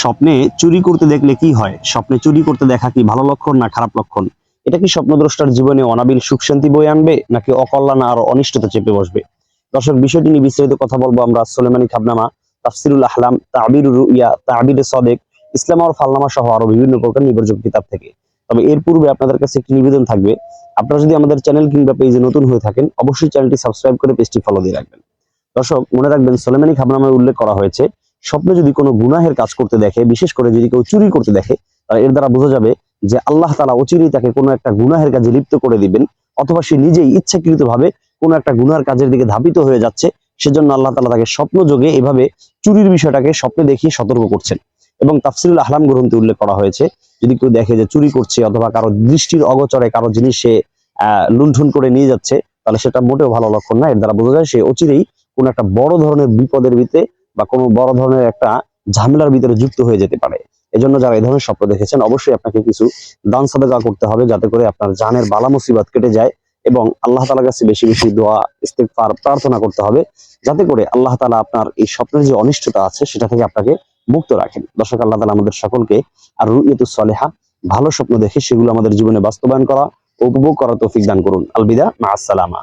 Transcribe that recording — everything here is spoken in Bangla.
স্বপ্নে চুরি করতে দেখলে কি হয়? স্বপ্নে চুরি করতে দেখা কি ভালো লক্ষণ না খারাপ লক্ষণ? এটা কি স্বপ্নদ্রষ্টার জীবনে অনাবিল সুখ শান্তি বয়ে আনবে, নাকি অকল্যাণ আর অনিষ্টতা চেপে বসবে? দর্শক, বিষয়টি নিয়ে বিস্তারিত কথা বলব আমরা সোলেমানি খাবনামা, তাফসিরুল আহলাম, তাবির রুইয়া, তাবির সদেক, ইসলাম আর ফালনামা সহ আরও বিভিন্ন প্রকার নির্ভরযোগ্য কিতাব থেকে। তবে এর পূর্বে আপনাদের কাছে একটি নিবেদন থাকবে, আপনারা যদি আমাদের চ্যানেল কিংবা পেজে নতুন হয়ে থাকেন, অবশ্যই চ্যানেলটি সাবস্ক্রাইব করে পেজটি ফলো দিয়ে রাখবেন। দর্শক, মনে রাখবেন সোলেমানি খাবনামায় উল্লেখ করা হয়েছে স্বপ্নে যদি কোনো গুনাহের কাজ করতে দেখে, বিশেষ করে যদি কেউ চুরি করতে দেখে এর দ্বারা বোঝা যাবে যে আল্লাহ তালা অচিরেই তাকে কোনো একটা গুনাহের কাজে লিপ্ত করে দিবেন, অথবা সে নিজেই ইচ্ছাকৃত ভাবে কোনো একটা গুনার কাজের দিকে ধাবিত হয়ে যাচ্ছে। সেজন্য আল্লাহ তালা তাকে স্বপ্ন যোগে এভাবে চুরির বিষয়টাকে স্বপ্নে দেখিয়ে সতর্ক করছেন। এবং তাফসিরুল আহলাম গ্রন্থে উল্লেখ করা হয়েছে, যদি কেউ দেখে যে চুরি করছে অথবা কারও দৃষ্টির অগচরে কারও জিনিস সে লুণ্ঠন করে নিয়ে যাচ্ছে, তাহলে সেটা মোটেও ভালো লক্ষণ না। এর দ্বারা বোঝা যায় সে অচিরেই কোনো একটা বড় ধরনের বিপদের ভিতরে বা কোনো বড় ধরনের একটা ঝামেলার ভিতরে যুক্ত হয়ে যেতে পারে। এজন্য যারা এই ধরনের স্বপ্ন দেখেছেন, অবশ্যই আপনাকে কিছু দান সাদাকা করতে হবে যাতে করে আপনার জানের বালা মুসিবত কেটে যায় এবং আল্লাহ তালার কাছে বেশি বেশি দোয়া, ইস্তেগফার, প্রার্থনা করতে হবে যাতে করে আল্লাহ তালা আপনার এই স্বপ্নের যে অনিষ্টতা আছে সেটা থেকে আপনাকে মুক্ত রাখেন। দর্শক, আল্লাহ তালা আমাদের সকলকে আর রুইয়তুস সলেহা, ভালো স্বপ্ন দেখে সেগুলো আমাদের জীবনে বাস্তবায়ন করা উপভোগ করা তৌফিক দান করুন। আলবিদা মা আসসালামা